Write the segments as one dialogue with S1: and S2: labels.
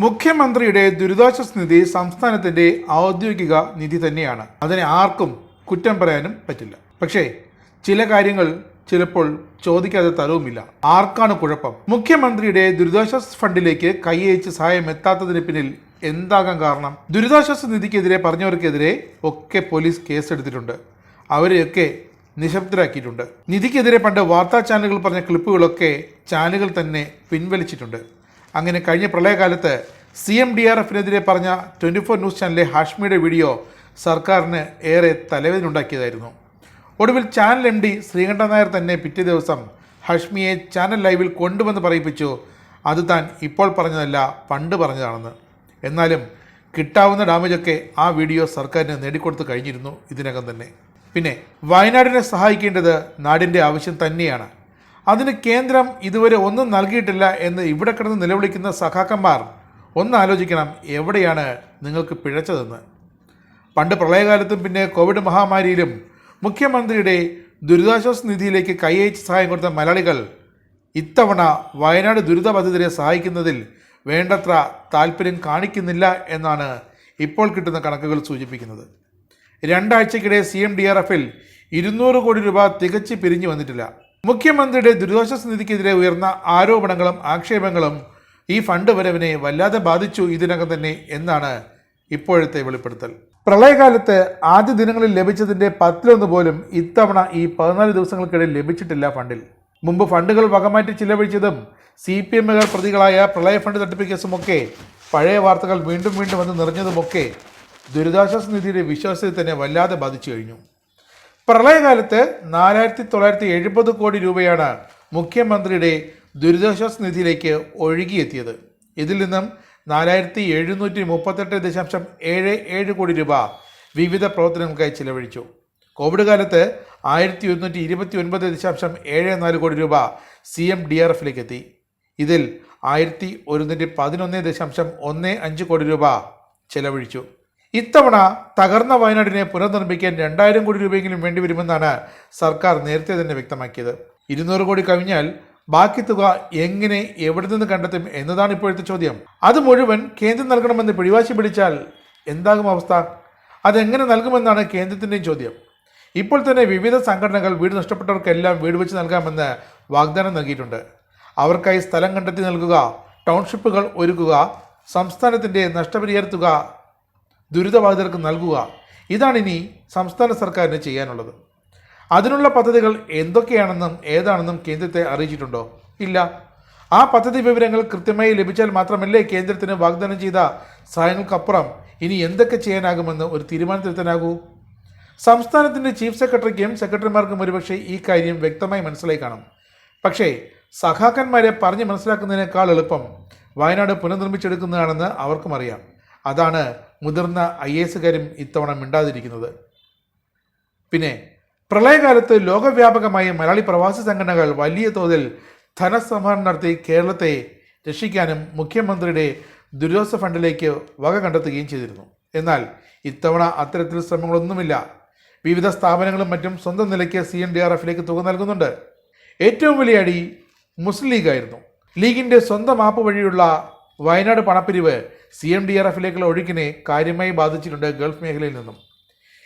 S1: മുഖ്യമന്ത്രിയുടെ ദുരിതാശ്വാസ നിധി സംസ്ഥാനത്തിന്റെ ഔദ്യോഗിക നിധി തന്നെയാണ്. അതിനെ ആർക്കും കുറ്റം പറയാനും പറ്റില്ല. പക്ഷേ ചില കാര്യങ്ങൾ ചിലപ്പോൾ ചോദിക്കാതെ തരവുമില്ല. ആർക്കാണ് കുഴപ്പം? മുഖ്യമന്ത്രിയുടെ ദുരിതാശ്വാസ ഫണ്ടിലേക്ക് കൈയച്ച് സഹായം എത്താത്തതിന് പിന്നിൽ എന്താകാൻ കാരണം? ദുരിതാശ്വാസ നിധിക്കെതിരെ പറഞ്ഞവർക്കെതിരെ ഒക്കെ പോലീസ് കേസെടുത്തിട്ടുണ്ട്. അവരെയൊക്കെ നിശബ്ദരാക്കിയിട്ടുണ്ട്. നിധിക്കെതിരെ പണ്ട് വാർത്താ ചാനലുകൾ പറഞ്ഞ ക്ലിപ്പുകളൊക്കെ ചാനലുകൾ തന്നെ പിൻവലിച്ചിട്ടുണ്ട്. അങ്ങനെ കഴിഞ്ഞ പ്രളയകാലത്ത് സി എം ഡി ആർ എഫിനെതിരെ പറഞ്ഞ ട്വന്റി ഫോർ ന്യൂസ് ചാനലിലെ ഹാഷ്മിയുടെ വീഡിയോ സർക്കാരിന് ഏറെ തലവേദനയുണ്ടാക്കിയതായിരുന്നു. ഒടുവിൽ channel M D Sreekandan Nair തന്നെ പിറ്റേ ദിവസം ഹഷ്മിയെ ചാനൽ ലൈവിൽ കൊണ്ടുവന്ന് പറയിപ്പിച്ചു. അത് താൻ ഇപ്പോൾ പറഞ്ഞതല്ല പണ്ട് പറഞ്ഞതാണെന്ന്. എന്നാലും കിട്ടാവുന്ന ഡാമേജൊക്കെ ആ വീഡിയോ സർക്കാരിന് നേടിക്കൊടുത്ത് കഴിഞ്ഞിരുന്നു ഇതിനകം തന്നെ. പിന്നെ വയനാടിനെ സഹായിക്കേണ്ടത് നാടിന്റെ ആവശ്യം തന്നെയാണ്. അതിന് കേന്ദ്രം ഇതുവരെ ഒന്നും നൽകിയിട്ടില്ല എന്ന് ഇവിടെ കിടന്ന് നിലവിളിക്കുന്ന സഖാക്കന്മാർ ഒന്ന് ആലോചിക്കണം എവിടെയാണ് നിങ്ങൾക്ക് പിഴച്ചതെന്ന്. പണ്ട് പ്രളയകാലത്തും പിന്നെ കോവിഡ് മഹാമാരിയിലും മുഖ്യമന്ത്രിയുടെ ദുരിതാശ്വാസ നിധിയിലേക്ക് കൈയച്ച് സഹായം കൊടുത്ത മലയാളികൾ ഇത്തവണ വയനാട് ദുരിതബാധിതരെ സഹായിക്കുന്നതിൽ വേണ്ടത്ര താല്പര്യം കാണിക്കുന്നില്ല എന്നാണ് ഇപ്പോൾ കിട്ടുന്ന കണക്കുകൾ സൂചിപ്പിക്കുന്നത്. രണ്ടാഴ്ചക്കിടെ സി എം ഡി ആർ എഫിൽ ഇരുന്നൂറ് കോടി രൂപ തികച്ച് പിരിഞ്ഞു വന്നിട്ടില്ല. മുഖ്യമന്ത്രിയുടെ ദുരിതാശ്വാസ നിധിക്കെതിരെ ഉയർന്ന ആരോപണങ്ങളും ആക്ഷേപങ്ങളും ഈ ഫണ്ട് വരവിനെ വല്ലാതെ ബാധിച്ചു ഇതിനകം തന്നെ എന്നാണ് ഇപ്പോഴത്തെ വെളിപ്പെടുത്തൽ. പ്രളയകാലത്ത് ആദ്യ ദിനങ്ങളിൽ ലഭിച്ചതിന്റെ പത്തിലൊന്ന് പോലും ഇത്തവണ ഈ പതിനാല് ദിവസങ്ങൾക്കിടയിൽ ലഭിച്ചിട്ടില്ല ഫണ്ടിൽ. മുമ്പ് ഫണ്ടുകൾ വകമാറ്റി ചിലവഴിച്ചതും സി പി എമ്മുകാർ പ്രതികളായ പ്രളയ ഫണ്ട് തട്ടിപ്പ് കേസുമൊക്കെ പഴയ വാർത്തകൾ വീണ്ടും വീണ്ടും വന്ന് നിറഞ്ഞതുമൊക്കെ ദുരിതാശ്വാസ നിധിയുടെ വിശ്വാസത്തെ തന്നെ വല്ലാതെ ബാധിച്ചു കഴിഞ്ഞു. പ്രളയകാലത്ത് നാലായിരത്തി തൊള്ളായിരത്തി എഴുപത് കോടി രൂപയാണ് മുഖ്യമന്ത്രിയുടെ ദുരിതാശ്വാസ നിധിയിലേക്ക് ഒഴുകിയെത്തിയത്. ഇതിൽ നിന്നും നാലായിരത്തി എഴുന്നൂറ്റി മുപ്പത്തെട്ട് ദശാംശം ഏഴ് ഏഴ് കോടി രൂപ വിവിധ പ്രവർത്തനങ്ങൾക്കായി ചിലവഴിച്ചു. കോവിഡ് കാലത്ത് ആയിരത്തി ഒരുന്നൂറ്റി ഇരുപത്തി ഒൻപത് ദശാംശം ഏഴ് നാല് കോടി രൂപ സി എം ഡി ആർ എഫിലേക്ക് എത്തി ഇതിൽ ആയിരത്തി ഒരുന്നൂറ്റി പതിനൊന്ന് ദശാംശം ഒന്ന് അഞ്ച് കോടി രൂപ ചെലവഴിച്ചു. ഇത്തവണ തകർന്ന വയനാടിനെ പുനർനിർമ്മിക്കാൻ രണ്ടായിരം കോടി രൂപയെങ്കിലും വേണ്ടിവരുമെന്നാണ് സർക്കാർ നേരത്തെ തന്നെ വ്യക്തമാക്കിയത്. ഇരുന്നൂറ് കോടി കവിഞ്ഞാൽ ബാക്കി തുക എങ്ങനെ എവിടെ നിന്ന് കണ്ടെത്തും എന്നതാണ് ഇപ്പോഴത്തെ ചോദ്യം. അത് മുഴുവൻ കേന്ദ്രം നൽകണമെന്ന് പിടിവാശി പിടിച്ചാൽ എന്താകും അവസ്ഥ? അതെങ്ങനെ നൽകുമെന്നാണ് കേന്ദ്രത്തിന്റെയും ചോദ്യം. ഇപ്പോൾ തന്നെ വിവിധ സംഘടനകൾ വീട് നഷ്ടപ്പെട്ടവർക്കെല്ലാം വീട് വെച്ച് നൽകാമെന്ന് വാഗ്ദാനം നൽകിയിട്ടുണ്ട്. അവർക്കായി സ്ഥലം കണ്ടെത്തി നൽകുക ടൗൺഷിപ്പുകൾ ഒരുക്കുക സംസ്ഥാനത്തിന്റെ നഷ്ടപരിഹാര തുക ദുരിതബാധിതർക്ക് നൽകുക. ഇതാണ് ഇനി സംസ്ഥാന സർക്കാരിന് ചെയ്യാനുള്ളത്. അതിനുള്ള പദ്ധതികൾ എന്തൊക്കെയാണെന്നും ഏതാണെന്നും കേന്ദ്രത്തെ അറിയിച്ചിട്ടുണ്ടോ? ഇല്ല. ആ പദ്ധതി വിവരങ്ങൾ കൃത്യമായി ലഭിച്ചാൽ മാത്രമല്ലേ കേന്ദ്രത്തിന് വാഗ്ദാനം ചെയ്ത സഹായങ്ങൾക്കപ്പുറം ഇനി എന്തൊക്കെ ചെയ്യാനാകുമെന്ന് ഒരു തീരുമാനത്തിലെത്താനാകൂ? സംസ്ഥാനത്തിന്റെ ചീഫ് സെക്രട്ടറിക്കും സെക്രട്ടറിമാർക്കും ഒരുപക്ഷെ ഈ കാര്യം വ്യക്തമായി മനസ്സിലായി കാണും. പക്ഷേ സഖാക്കന്മാരെ പറഞ്ഞ് മനസ്സിലാക്കുന്നതിനേക്കാൾ എളുപ്പം വയനാട് പുനർനിർമ്മിച്ചെടുക്കുന്നതാണെന്ന് അവർക്കും അറിയാം. അതാണ് മുതിർന്ന ഐ എസുകാരും ഇത്തവണ മിണ്ടാതിരിക്കുന്നത്. പിന്നെ പ്രളയകാലത്ത് ലോകവ്യാപകമായി മലയാളി പ്രവാസി സംഘടനകൾ വലിയ തോതിൽ ധനസംഹരണം നടത്തി കേരളത്തെ രക്ഷിക്കാനും മുഖ്യമന്ത്രിയുടെ ദുരിതാശ്വാസ ഫണ്ടിലേക്ക് വക കണ്ടെത്തുകയും ചെയ്തിരുന്നു. എന്നാൽ ഇത്തവണ അത്തരത്തിൽ ശ്രമങ്ങളൊന്നുമില്ല. വിവിധ സ്ഥാപനങ്ങളും മറ്റും സ്വന്തം നിലയ്ക്ക് സി എം ഡി ആർ എഫിലേക്ക് തുക നൽകുന്നുണ്ട്. ഏറ്റവും വലിയ അടി മുസ്ലിം ലീഗായിരുന്നു ലീഗിന്റെ സ്വന്തം ആപ്പ് വഴിയുള്ള വയനാട് പണപ്പിരിവ് സി എം ഡി ആർ എഫിലേക്കുള്ള ഒഴുക്കിനെ കാര്യമായി ബാധിച്ചിട്ടുണ്ട് ഗൾഫ് മേഖലയിൽ നിന്നും.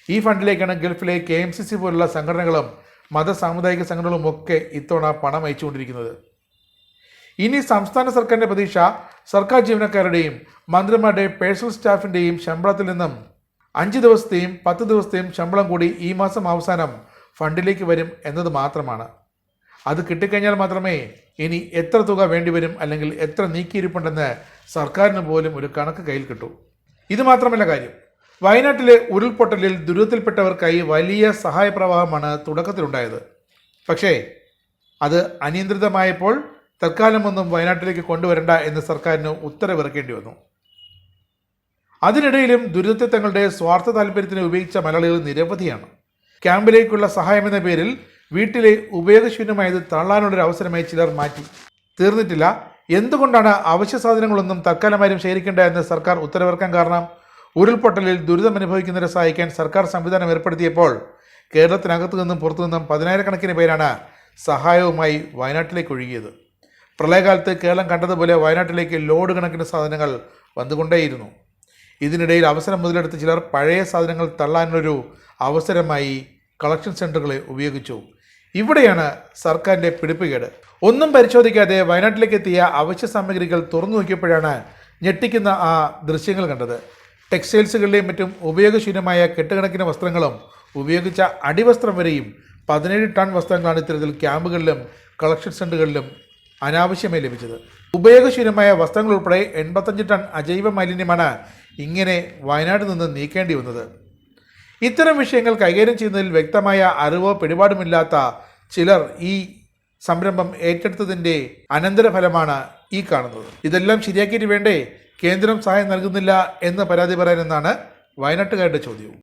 S1: ഈ ഫണ്ടിലേക്കാണ് ഗൾഫിലെ കെ എം സി സി പോലുള്ള സംഘടനകളും മത സാമുദായിക സംഘടനകളും ഒക്കെ ഇത്തവണ പണം അയച്ചുകൊണ്ടിരിക്കുന്നത്. ഇനി സംസ്ഥാന സർക്കാരിന്റെ പ്രതീക്ഷ സർക്കാർ ജീവനക്കാരുടെയും മന്ത്രിമാരുടെയും പേഴ്സണൽ സ്റ്റാഫിന്റെയും ശമ്പളത്തിൽ നിന്നും അഞ്ച് ദിവസത്തെയും പത്ത് ദിവസത്തെയും ശമ്പളം കൂടി ഈ മാസം അവസാനം ഫണ്ടിലേക്ക് വരും എന്നത് മാത്രമാണ്. അത് കിട്ടിക്കഴിഞ്ഞാൽ മാത്രമേ ഇനി എത്ര തുക വേണ്ടിവരും അല്ലെങ്കിൽ എത്ര നീക്കിയിരിപ്പുണ്ടെന്ന് സർക്കാരിന് പോലും ഒരു കണക്ക് കയ്യിൽ കിട്ടൂ. ഇത് മാത്രമല്ല കാര്യം വയനാട്ടിലെ ഉരുൾപൊട്ടലിൽ ദുരിതത്തിൽപ്പെട്ടവർക്കായി വലിയ സഹായപ്രവാഹമാണ് തുടക്കത്തിലുണ്ടായത്. പക്ഷേ അത് അനിയന്ത്രിതമായപ്പോൾ തൽക്കാലമൊന്നും വയനാട്ടിലേക്ക് കൊണ്ടുവരണ്ട എന്ന് സർക്കാരിന് ഉത്തരവിറക്കേണ്ടി വന്നു. അതിനിടയിലും ദുരിതത്തെ തങ്ങളുടെ സ്വാർത്ഥ താല്പര്യത്തിന് ഉപയോഗിച്ച മലയാളികൾ നിരവധിയാണ്. ക്യാമ്പിലേക്കുള്ള സഹായമെന്ന പേരിൽ വീട്ടിലെ ഉപയോഗശൂന്യമായത് തള്ളാനുള്ളൊരു അവസരമായി ചിലർ മാറ്റി. തീർന്നിട്ടില്ല. എന്തുകൊണ്ടാണ് അവശ്യ സാധനങ്ങളൊന്നും തൽക്കാലമായും ശേഖരിക്കേണ്ട എന്ന് സർക്കാർ ഉത്തരവിറക്കാൻ കാരണം? ഉരുൾപൊട്ടലിൽ ദുരിതം അനുഭവിക്കുന്നവരെ സഹായിക്കാൻ സർക്കാർ സംവിധാനം ഏർപ്പെടുത്തിയപ്പോൾ കേരളത്തിനകത്തു നിന്നും പുറത്തു നിന്നും പതിനായിരക്കണക്കിന് പേരാണ് സഹായവുമായി വയനാട്ടിലേക്ക് ഒഴുകിയത്. പ്രളയകാലത്ത് കേരളം കണ്ടതുപോലെ വയനാട്ടിലേക്ക് ലോഡ് കണക്കിന് സാധനങ്ങൾ വന്നുകൊണ്ടേയിരുന്നു. ഇതിനിടയിൽ അവസരം മുതലെടുത്ത് ചിലർ പഴയ സാധനങ്ങൾ തള്ളാനുള്ളൊരു അവസരമായി കളക്ഷൻ സെന്ററുകളെ ഉപയോഗിച്ചു. ഇവിടെയാണ് സർക്കാരിന്റെ പിടിപ്പുകേട് ഒന്നും പരിശോധിക്കാതെ വയനാട്ടിലേക്ക് എത്തിയ അവശ്യ സാമഗ്രികൾ തുറന്നു നോക്കിയപ്പോഴാണ് ഞെട്ടിക്കുന്ന ആ ദൃശ്യങ്ങൾ കണ്ടത്. ടെക്സ്റ്റൈൽസുകളിലെയും മറ്റും ഉപയോഗശൂന്യമായ കെട്ടുകണക്കിന് വസ്ത്രങ്ങളും ഉപയോഗിച്ച അടിവസ്ത്രം വരെയും പതിനേഴ് ടൺ വസ്ത്രങ്ങളാണ് ഇത്തരത്തിൽ ക്യാമ്പുകളിലും കളക്ഷൻ സെന്ററുകളിലും അനാവശ്യമായി ലഭിച്ചത്. ഉപയോഗശൂന്യമായ വസ്ത്രങ്ങൾ ഉൾപ്പെടെ എൺപത്തഞ്ച് ടൺ അജൈവ മാലിന്യമാണ് ഇങ്ങനെ വയനാട് നിന്ന് നീക്കേണ്ടി വന്നത്. ഇത്തരം വിഷയങ്ങൾ കൈകാര്യം ചെയ്യുന്നതിൽ വ്യക്തമായ അറിവോ പിടിപാടുമില്ലാത്ത ചിലർ ഈ സംരംഭം ഏറ്റെടുത്തതിന്റെ അനന്തരഫലമാണ് ഈ കാണുന്നത്. ഇതെല്ലാം ശരിയാക്കിയിട്ട് വേണ്ടേ? കേന്ദ്രം സഹായം നൽകുന്നില്ല എന്ന് പരാതി പറയാനെന്നാണ് വയനാട്ടുകാരുടെ ചോദ്യവും.